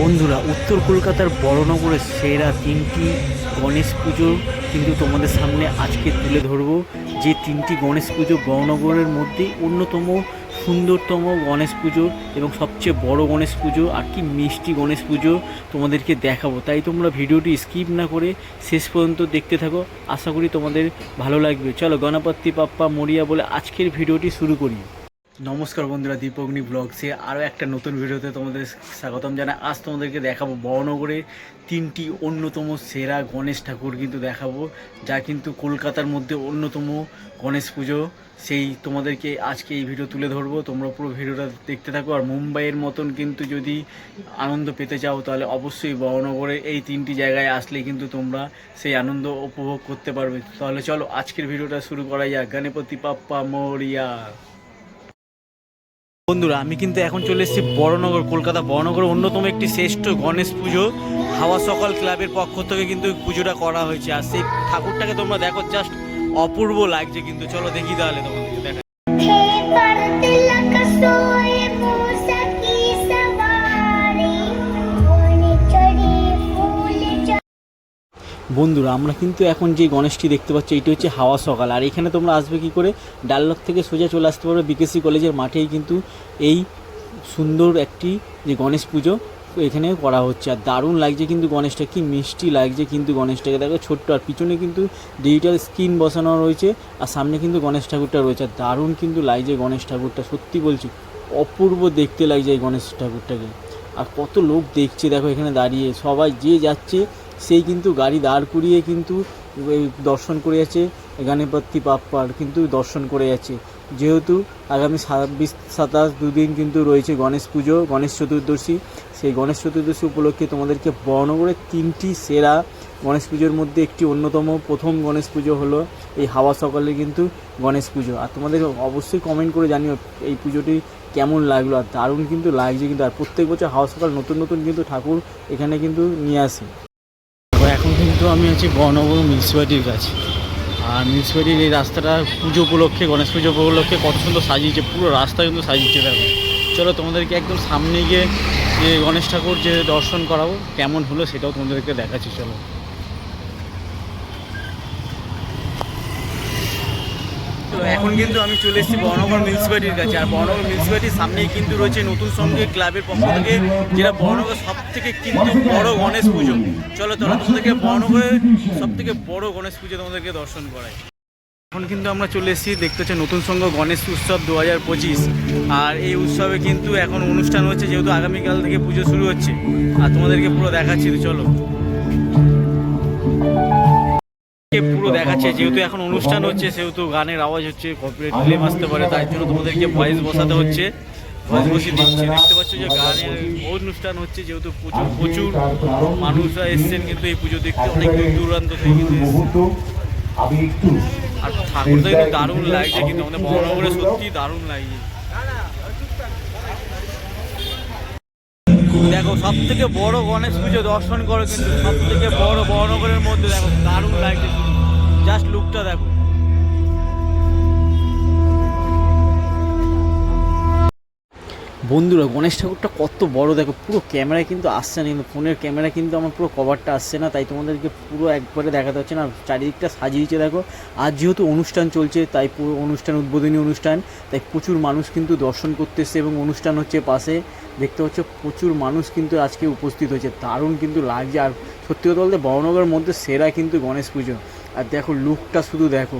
বন্ধুরা, উত্তর কলকাতার বড়নগরের সেরা তিনটি গণেশ পুজো কিন্তু তোমাদের সামনে আজকে তুলে ধরবো। যে তিনটি গণেশ পুজো বড়নগরের মধ্যেই অন্যতম সুন্দরতম গণেশ পুজো এবং সবচেয়ে বড় গণেশ পুজো আর কি মিষ্টি গণেশ পুজো তোমাদেরকে দেখাবো। তাই তোমরা ভিডিওটি স্কিপ না করে শেষ পর্যন্ত দেখতে থাকো। আশা করি তোমাদের ভালো লাগবে। চলো গণপতি পাপ্পা মরিয়া বলে আজকের ভিডিওটি শুরু করি। নমস্কার বন্ধুরা দীপগ্নি ব্লগসে আরও একটা নতুন ভিডিওতে তোমাদের স্বাগতম জানাই। আজ তোমাদেরকে দেখাবো বড়নগরের তিনটি অন্যতম সেরা গণেশ ঠাকুর কিন্তু দেখাবো, যা কিন্তু কলকাতার মধ্যে অন্যতম গণেশ পুজো। সেই তোমাদেরকে আজকে এই ভিডিও তুলে ধরবো। তোমরা পুরো ভিডিওটা দেখতে থাকো আর মুম্বাইয়ের মতন কিন্তু যদি আনন্দ পেতে চাও, তাহলে অবশ্যই বড়নগরে এই তিনটি জায়গায় আসলে কিন্তু তোমরা সেই আনন্দ উপভোগ করতে পারবে। তাহলে চলো আজকের ভিডিওটা শুরু করা যাক। গণপতি পাপ্পা মরিয়া। বন্ধুরা, আমি কিন্তু এখন চলে এসেছি বড়নগর, কলকাতা বড়নগরের অন্যতম একটি শ্রেষ্ঠ গণেশ পুজো। হাওয়া সকল ক্লাবের পক্ষ থেকে কিন্তু পুজোটা করা হয়েছে। আর সেই ঠাকুরটাকে তোমরা দেখো জাস্ট অপূর্ব লাগছে কিন্তু। চলো দেখি তাহলে তোমাদেরকে দেখা বন্ধুরা, আমরা কিন্তু এখন যে গণেশটি দেখতে পাচ্ছি, এটি হচ্ছে হাওয়া সকাল। আর এখানে তোমরা আসবে কি করে? ডাল্লক থেকে সোজা চলে আসতে পারবে বিকেসি কলেজের মাঠেই কিন্তু এই সুন্দর একটি যে গণেশ পুজো এখানে করা হচ্ছে। আর দারুণ লাগছে কিন্তু গণেশটা, কি মিষ্টি লাগছে কিন্তু গণেশটাকে। দেখো ছোট্ট, আর পিছনে কিন্তু ডিজিটাল স্ক্রিন বসানো রয়েছে, আর সামনে কিন্তু গণেশ ঠাকুরটা রয়েছে। আর দারুণ কিন্তু লাগছে গণেশ ঠাকুরটা, সত্যি বলছি, অপূর্ব দেখতে লাগছে এই গণেশ ঠাকুরটাকে। আর কত লোক দেখছে, দেখো এখানে দাঁড়িয়ে। সবাই যে যাচ্ছে সেই কিন্তু গাড়ি দাঁড় করিয়ে কিন্তু দর্শন করে যাচ্ছে। গানেপত্তি পাপ্পার কিন্তু দর্শন করে যাচ্ছে। যেহেতু আগামী ছাব্বিশ সাতাশ দুদিন কিন্তু রয়েছে গণেশ পুজো, গণেশ চতুর্দশী। সেই গণেশ চতুর্দশী উপলক্ষে তোমাদেরকে বর্ণগড়ের তিনটি সেরা গণেশ পুজোর মধ্যে একটি অন্যতম। প্রথম গণেশ পুজো হলো এই হাওয়া সকালে কিন্তু গণেশ পুজো। আর তোমাদের অবশ্যই কমেন্ট করে জানিও এই পুজোটি কেমন লাগল। আর দারুণ কিন্তু লাগছে কিন্তু। আর প্রত্যেক বছর হাওয়া সকাল নতুন নতুন কিন্তু ঠাকুর এখানে কিন্তু নিয়ে আসে। কিন্তু আমি আছি বনব মিউনিসিপ্যালিটির কাছে। আর মিউনিসিপ্যালিটির এই রাস্তাটা পুজো উপলক্ষে, গণেশ পুজো উপলক্ষে কত সুন্দর সাজিয়েছে, পুরো রাস্তা কিন্তু সাজিয়েছে দেখো। চলো তোমাদেরকে একদম সামনে গিয়ে যে গণেশ ঠাকুর যে দর্শন করাবো, কেমন হলো সেটাও তোমাদেরকে দেখাচ্ছি, চলো। তো এখন কিন্তু আমি চলে এসেছি বর্ণগর মিউনিসিপ্যালিটির কাছে। আর বর্ণগর মিউনিসিপ্যালিটির সামনেই কিন্তু রয়েছে নতুন সঙ্গে ক্লাবের পক্ষ থেকে, যেটা বর্ণগর সব থেকে কিন্তু বড় গণেশ পুজো। চলো চলো তোমাদেরকে বর্ণগরের সব থেকে বড় গণেশ পুজো তোমাদেরকে দর্শন করায় এখন কিন্তু আমরা চলে এসেছি, দেখতে হচ্ছে নতুন সংঘ গণেশ উৎসব দু পঁচিশ। আর এই উৎসবে কিন্তু এখন অনুষ্ঠান হচ্ছে, যেহেতু আগামীকাল থেকে পুজো শুরু হচ্ছে। আর তোমাদেরকে পুরো দেখাচ্ছি চলো। কে পুরো দেখাচ্ছে যেহেতু এখন অনুষ্ঠান হচ্ছে সেহেতু গানের আওয়াজ হচ্ছে কপিরাইট ক্লেম আসতে পারে তাই জন্য তোমাদেরকে ভয়েস বসাতে হচ্ছে। ভয়েস বসিয়ে দিচ্ছে। দেখতে পাচ্ছ যে গানের অনুষ্ঠান হচ্ছে যেহেতু প্রচুর প্রচুর মানুষরা এসছেন কিন্তু এই পুজো দেখতে অনেক দূর দূরান্ত থেকে কিন্তু আর ঠাকুরটা কিন্তু দারুণ লাগছে কিন্তু আমাদের বড়নগরে সত্যি দারুণ লাগছে। দেখো সব থেকে বড় গণেশ পুজো দর্শন করো কিন্তু সব থেকে বড় বড়নগরের মধ্যে দেখো, দারুণ লাগছে। জাস্ট লুকটা দেখো। বন্ধুরা, গণেশ ঠাকুরটা কত বড়, দেখো, পুরো ক্যামেরায় কিন্তু আসছে না, কিন্তু ফোনের ক্যামেরা কিন্তু আমার পুরো কভারটা আসছে না, তাই তোমাদেরকে পুরো একবারে দেখাতে হচ্ছে না চারিদিকটা সাজিয়েছে, দেখো। আজ যেহেতু অনুষ্ঠান চলছে, তাই পুরো অনুষ্ঠান, উদ্বোধনী অনুষ্ঠান, তাই প্রচুর মানুষ কিন্তু দর্শন করতে এসছে এবং অনুষ্ঠান হচ্ছে পাশে। দেখতে হচ্ছে প্রচুর মানুষ কিন্তু আজকে উপস্থিত হয়েছে, দারুণ কিন্তু লাগছে, আর সত্যি কথা বলতে বড়নগরের মধ্যে সেরা কিন্তু গণেশ পুজো। আর দেখো, লুকটা শুধু দেখো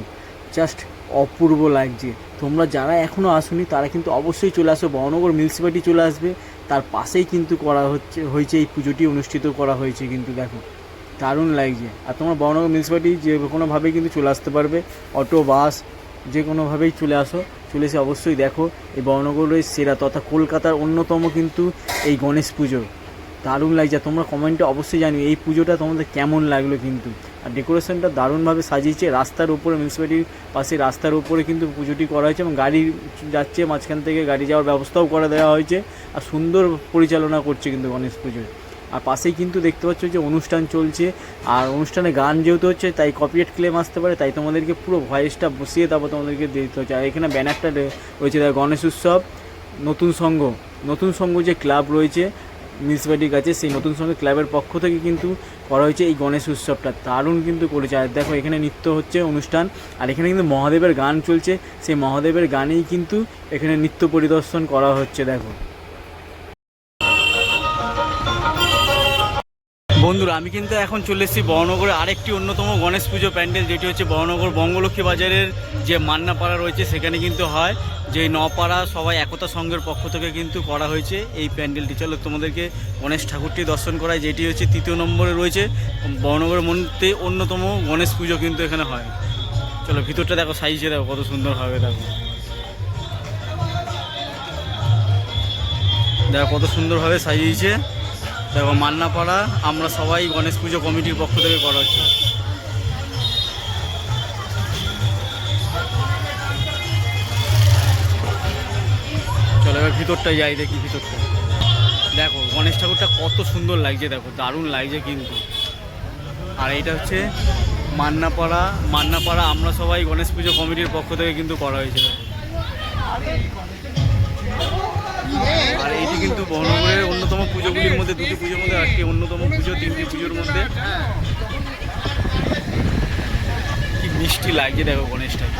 জাস্ট অপূর্ব লাগছে। তোমরা যারা এখনও আসুনি, তারা কিন্তু অবশ্যই চলে আসো। বহনগর মিউনিসিপ্যালিটি চলে আসবে। তার পাশেই কিন্তু করা হচ্ছে, হয়েছে এই পুজোটি অনুষ্ঠিত করা হয়েছে কিন্তু দেখো, দারুণ লাগছে। আর তোমরা বহনগর মিউনিসিপ্যালিটি যে কোনোভাবেই কিন্তু চলে আসতে পারবে। অটো, বাস, যে কোনোভাবেই চলে আসো। চলে এসে অবশ্যই দেখো, এই বহনগরের সেরা তথা কলকাতার অন্যতম কিন্তু এই গণেশ পুজো। দারুণ লাগছে। তোমরা কমেন্টে অবশ্যই জানিও, এই পুজোটা তোমাদের কেমন লাগল কিন্তু? আর ডেকোরেশনটা দারুণভাবে সাজিয়েছে। রাস্তার উপরে মিউনিসিপ্যালিটির পাশে রাস্তার উপরে কিন্তু পুজোটি করা হয়েছে এবং গাড়ি যাচ্ছে, মাঝখান থেকে গাড়ি যাওয়ার ব্যবস্থাও করে দেওয়া হয়েছে আর সুন্দর পরিচালনা করছে কিন্তু গণেশ পুজোয়। আর পাশেই কিন্তু দেখতে পাচ্ছ যে অনুষ্ঠান চলছে আর অনুষ্ঠানে গান যেহেতু হচ্ছে, তাই কপিরাইট ক্লেম আসতে পারে, তাই তোমাদেরকে পুরো ভয়েসটা বসিয়ে তারপর তোমাদেরকে দিতে হচ্ছে। আর এখানে ব্যানারটা রয়েছে, গণেশ উৎসব, নতুন সংঘ নতুন সংঘ যে ক্লাব রয়েছে মিউনিসিপ্যালিটির কাছে সেই নতুন সঙ্গে ক্লাবের পক্ষ থেকে কিন্তু করা হয়েছে এই গণেশ উৎসবটা। দারুণ কিন্তু করেছে। আর দেখো, এখানে নৃত্য হচ্ছে, অনুষ্ঠান, আর এখানে কিন্তু মহাদেবের গান চলছে। সেই মহাদেবের গানেই কিন্তু এখানে নৃত্য পরিদর্শন করা হচ্ছে, দেখো। বন্ধুরা, আমি কিন্তু এখন চলে এসেছি বহনগরে আরেকটি অন্যতম গণেশ পুজো প্যান্ডেল, যেটি হচ্ছে বহনগর বঙ্গলক্ষ্মী বাজারের যে মান্নাপাড়া রয়েছে, সেখানে কিন্তু হয়। যে নপাড়া সবাই একতা সংঘের পক্ষ থেকে কিন্তু করা হয়েছে এই প্যান্ডেলটি। চলো তোমাদেরকে গণেশ ঠাকুরটি দর্শন করায় যেটি হচ্ছে তৃতীয় নম্বরে রয়েছে। বহনগরের মধ্যে অন্যতম গণেশ পুজো কিন্তু এখানে হয়। চলো, ভিতরটা দেখো, সাইজে দেখো, কত সুন্দর হবে দেখো। দেখো, কত সুন্দরভাবে সাজিয়েছে। দেখো, মান্নাপাড়া আমরা সবাই গণেশ পুজো কমিটির পক্ষ থেকে করা হচ্ছে। চলো, এবার ভিতরটা যাই, দেখি ভিতরটা। দেখো, গণেশ ঠাকুরটা কত সুন্দর লাগছে, দেখো, দারুণ লাগছে কিন্তু। আর এইটা হচ্ছে মান্নাপাড়া। মান্নাপাড়া আমরা সবাই গণেশ পুজো কমিটির পক্ষ থেকে কিন্তু করা হয়েছে। আর এইটি কিন্তু বহরমপুরের অন্যতম পুজোগুলির মধ্যে, দুটি পুজোর মধ্যে একটি অন্যতম পুজো, তিনটি পুজোর মধ্যে। কি মিষ্টি লাগছে দেখো গণেশটাকে।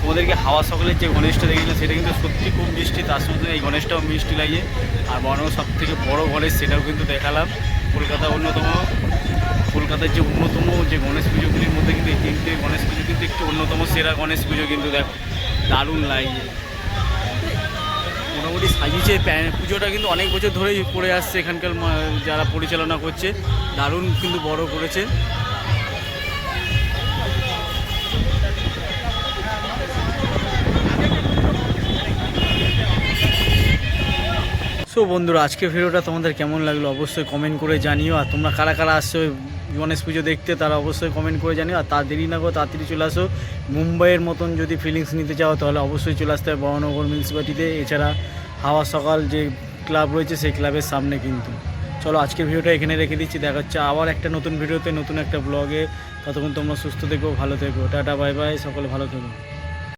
তোমাদেরকে হাওয়া সকলের যে গণেশটা দেখেছিলাম সেটা কিন্তু সত্যি খুব মিষ্টি, তার সঙ্গে এই গণেশটাও মিষ্টি লাগে আর বড় সব থেকে বড় গণেশ সেটাও কিন্তু দেখালাম। কলকাতা অন্যতম, কলকাতার যে অন্যতম যে গণেশ পুজোগুলির মধ্যে কিন্তু এই তিনটে গণেশ পুজো কিন্তু একটি অন্যতম সেরা গণেশ পুজো কিন্তু দেখো। দারুণ লাগছে। মোটামুটি সাজিয়েছে। পুজোটা কিন্তু অনেক বছর ধরেই করে আসছে এখানকার যারা পরিচালনা করছে। দারুণ কিন্তু বড় করেছে। সো বন্ধুরা আজকের ভিডিওটা তোমাদের কেমন লাগল অবশ্যই কমেন্ট করে জানিও। আর তোমরা কারা কারা আসছো গণেশ পুজো দেখতে, তারা অবশ্যই কমেন্ট করে জানিও। আর তা দেরি না করো, তাড়াতাড়ি চলে আসো। মুম্বাইয়ের মতন যদি ফিলিংস নিতে চাও, তাহলে অবশ্যই চলে আসতে হবে বহনগর মিউনিসিপ্যালিটিতে এছাড়া হাওয়া সকাল যে ক্লাব রয়েছে, সেই ক্লাবের সামনে কিন্তু। চলো, আজকের ভিডিওটা এখানে রেখে দিচ্ছি। দেখা হচ্ছে আবার একটা নতুন ভিডিওতে, নতুন একটা ব্লগে ততক্ষণ তোমরা সুস্থ থেকো, ভালো থেকো। টাটা বাই বাই সকলে ভালো থেকো।